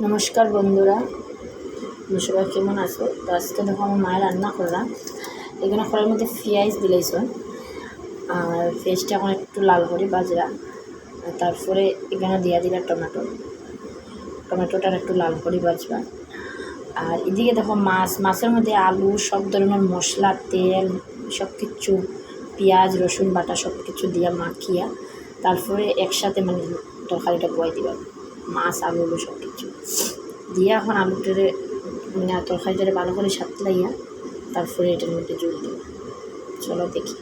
নমস্কার বন্ধুরা। সবাই কেমন আছো? তো আজকে দেখো আমার মায়ের রান্না করলাম। এখানে কড়াইয়ের মধ্যে পেঁয়াজ দিলাইছন আর পেঁয়াজটা এখন একটু লাল করে বাজরা তারপরে এখানে দিয়া দিলা টমেটো। টমেটোটা একটু লাল করে বাজবা আর এদিকে দেখো মাছ। মাছের মধ্যে আলু, সব ধরনের মশলা, তেল সব কিছু পেঁয়াজ, রসুন বাটা সব কিছু দিয়া মাখিয়া তারপরে একসাথে মানে তরকারিটা বয় দিবা। মাছ, আলু আলু সব কিছু। দিয়ে এখন আলুটারে মানে তরকারিটারে ভালো করে সাত লাইয়া তারপরে এটার মধ্যে জল দিই চলো দেখি।